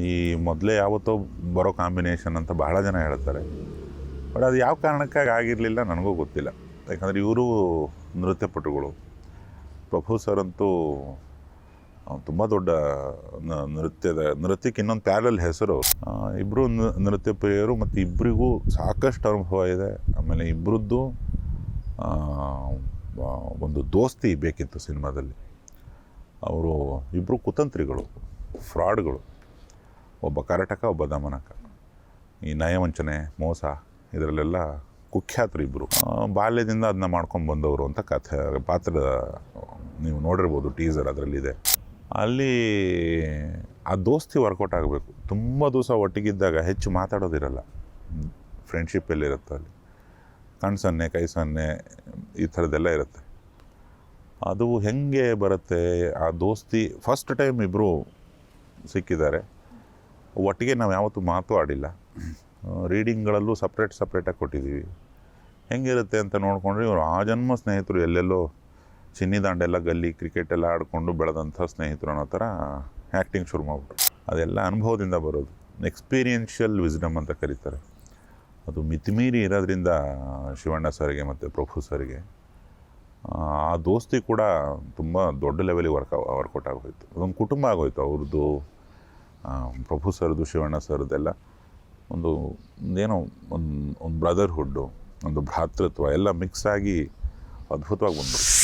ಈ ಮೊದಲೇ ಯಾವತ್ತೋ ಬರೋ ಕಾಂಬಿನೇಷನ್ ಅಂತ ಬಹಳ ಜನ ಹೇಳ್ತಾರೆ. ಬಟ್ ಅದು ಯಾವ ಕಾರಣಕ್ಕಾಗಿ ಆಗಿರಲಿಲ್ಲ ನನಗೂ ಗೊತ್ತಿಲ್ಲ. ಯಾಕಂದರೆ ಇವರು ನೃತ್ಯಪಟುಗಳು ಪ್ರಭು ಸರ್ ಅಂತೂ ತುಂಬ ದೊಡ್ಡ ನೃತ್ಯದ, ನೃತ್ಯಕ್ಕೆ ಇನ್ನೊಂದು ಪ್ಯಾರಲ್ ಹೆಸರು. ಇಬ್ಬರು ನೃತ್ಯ ಪ್ರಿಯರು ಮತ್ತು ಇಬ್ಬರಿಗೂ ಸಾಕಷ್ಟು ಅನುಭವ ಇದೆ. ಆಮೇಲೆ ಇಬ್ಬರದ್ದು ಒಂದು ದೋಸ್ತಿ ಬೇಕಿತ್ತು ಸಿನಿಮಾದಲ್ಲಿ. ಅವರು ಇಬ್ಬರು ಕುತಂತ್ರಿಗಳು, ಫ್ರಾಡ್ಗಳು. ಒಬ್ಬ ಕರಟಕ, ಒಬ್ಬ ದಮನಕ. ಈ ನಯವಂಚನೆ, ಮೋಸ, ಇದರಲ್ಲೆಲ್ಲ ಕುಖ್ಯಾತರು ಇಬ್ಬರು ಬಾಲ್ಯದಿಂದ ಅದನ್ನ ಮಾಡ್ಕೊಂಡು ಬಂದವರು ಅಂತ ಕಥೆ ಪಾತ್ರ ನೀವು ನೋಡಿರ್ಬೋದು ಟೀಸರ್ ಅದರಲ್ಲಿದೆ. ಅಲ್ಲಿ ಆ ದೋಸ್ತಿ ವರ್ಕೌಟ್ ಆಗಬೇಕು. ತುಂಬ ದಿವಸ ಒಟ್ಟಿಗಿದ್ದಾಗ ಹೆಚ್ಚು ಮಾತಾಡೋದಿರಲ್ಲ. ಫ್ರೆಂಡ್ಶಿಪ್ ಎಲ್ಲಿರುತ್ತೆ ಅಲ್ಲಿ? ಕಣ್ ಸೊನ್ನೆ ಕೈ ಸೊನ್ನೆ ಈ ಥರದ್ದೆಲ್ಲ ಇರುತ್ತೆ. ಅದು ಹೆಂಗೆ ಬರುತ್ತೆ? ಆ ದೋಸ್ತಿ, ಫಸ್ಟ್ ಟೈಮ್ ಇಬ್ಬರು ಸಿಕ್ಕಿದ್ದಾರೆ. ಒಟ್ಟಿಗೆ ನಾವು ಯಾವತ್ತೂ ಮಾತು ಆಡಿಲ್ಲ. ರೀಡಿಂಗ್ಗಳಲ್ಲೂ ಸಪ್ರೇಟ್ ಸಪ್ರೇಟಾಗಿ ಕೊಟ್ಟಿದ್ದೀವಿ. ಹೆಂಗಿರುತ್ತೆ ಅಂತ ನೋಡಿಕೊಂಡ್ರೆ ಇವರು ಆ ಜನ್ಮ ಸ್ನೇಹಿತರು ಎಲ್ಲೆಲ್ಲೋ ಚಿನ್ನಿ ದಾಂಡೆಲ್ಲ ಗಲ್ಲಿ ಕ್ರಿಕೆಟ್ ಎಲ್ಲ ಆಡಿಕೊಂಡು ಬೆಳೆದಂಥ ಸ್ನೇಹಿತರು ಅನ್ನೋ ಥರ ಆ್ಯಕ್ಟಿಂಗ್ ಶುರು ಮಾಡಿಬಿಟ್ರು. ಅದೆಲ್ಲ ಅನುಭವದಿಂದ ಬರೋದು. ಎಕ್ಸ್ಪೀರಿಯನ್ಷಿಯಲ್ ವಿಸ್ಡಮ್ ಅಂತ ಕರೀತಾರೆ. ಅದು ಮಿತಿಮೀರಿ ಇರೋದ್ರಿಂದ ಶಿವಣ್ಣ ಸರ್ಗೆ ಮತ್ತು ಪ್ರಭು ಸರ್ಗೆ, ಆ ದೋಸ್ತಿ ಕೂಡ ತುಂಬ ದೊಡ್ಡ ಲೆವೆಲಿಗೆ ವರ್ಕ್ ವರ್ಕೌಟ್ ಆಗೋಯ್ತು. ಅದೊಂದು ಕುಟುಂಬ ಆಗೋಯ್ತು ಅವ್ರದ್ದು. ಪ್ರಭು ಸರ್ದು ಶಿವಣ್ಣ ಸರ್ದೆಲ್ಲ ಒಂದು ಏನೋ ಒಂದು ಒಂದು ಬ್ರದರ್ಹುಡ್ಡು ಒಂದು ಭ್ರಾತೃತ್ವ ಎಲ್ಲ ಮಿಕ್ಸ್ ಆಗಿ ಅದ್ಭುತವಾಗಿ ಬಂದ್ಬಿಡ್ತು